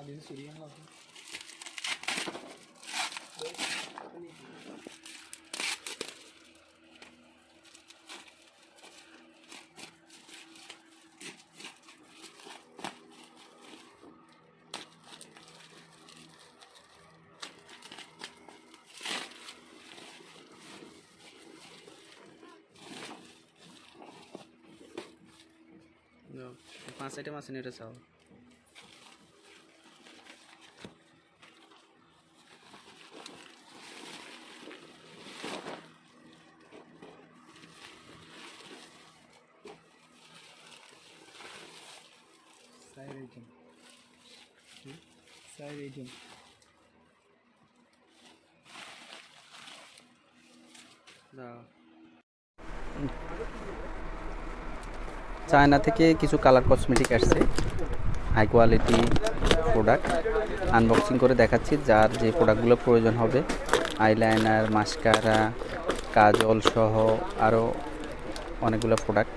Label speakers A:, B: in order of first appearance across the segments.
A: അതിന് ശരിയാണോ
B: পাঁচ আইটেম আছে এটা চাও
A: Side item
B: side China থেকে কিছু কালার কসমেটিক আসছে। হাই কোয়ালিটি প্রোডাক্ট আনবক্সিং করে দেখাচ্ছি যার যে প্রোডাক্টগুলো প্রয়োজন হবে। আইলাইনার মাস্কারা কাজল সহ আরও অনেকগুলো প্রোডাক্ট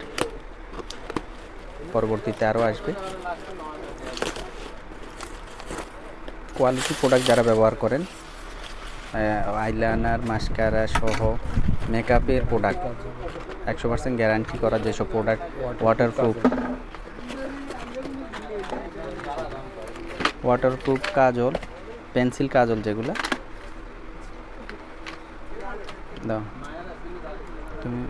B: পরবর্তীতে আরও আসবে। কোয়ালিটি প্রোডাক্ট যারা ব্যবহার করেন আইলাইনার মাস্কারা সহ মেকআপের প্রোডাক্ট একশো পার্সেন্ট গ্যারান্টি করা যেসব product waterproof waterproof kajal pencil kajal যেগুলো। দাও। তুমি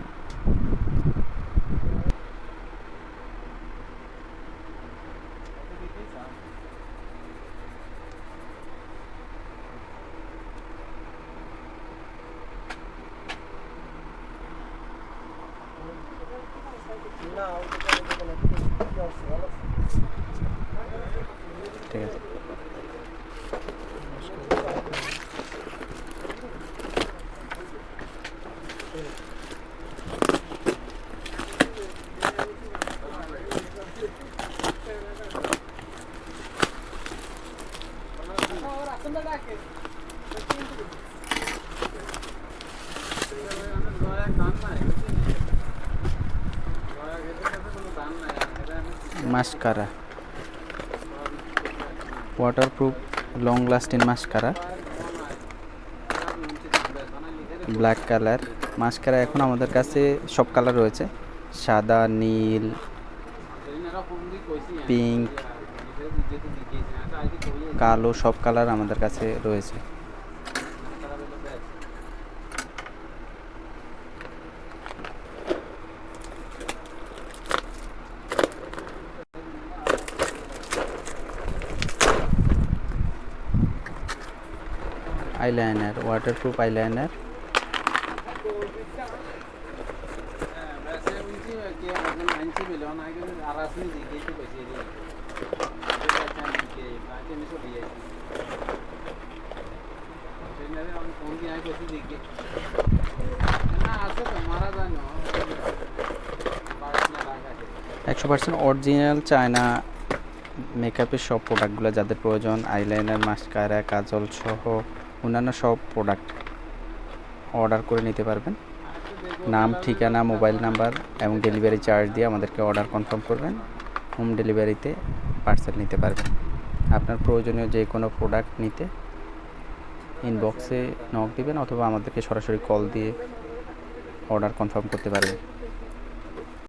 B: Now, mascara. Waterproof long lasting mascara. Black colour mascara এখন আমাদের কাছে সব কালার রয়েছে। সাদা, নীল পিঙ্ক কালো সব কালার আমাদের কাছে রয়েছে। আইলাইনার ওয়াটারপ্রুফ আইলাইনার একশো পার্সেন্ট অরিজিনাল চায়না মেকআপের সব প্রোডাক্টগুলো যাদের প্রয়োজন আইলাইনার মাস্কারা কাজল সহ অন্যান্য সব প্রোডাক্ট অর্ডার করে নিতে পারবেন। নাম, ঠিকানা মোবাইল নাম্বার এবং ডেলিভারি চার্জ দিয়ে আমাদেরকে অর্ডার কনফার্ম করবেন। হোম ডেলিভারিতে পার্সেল নিতে পারবেন। আপনার প্রয়োজনীয় যে কোনো প্রোডাক্ট নিতে ইনবক্সে নক দিবেন অথবা আমাদেরকে সরাসরি কল দিয়ে অর্ডার কনফার্ম করতে পারবেন।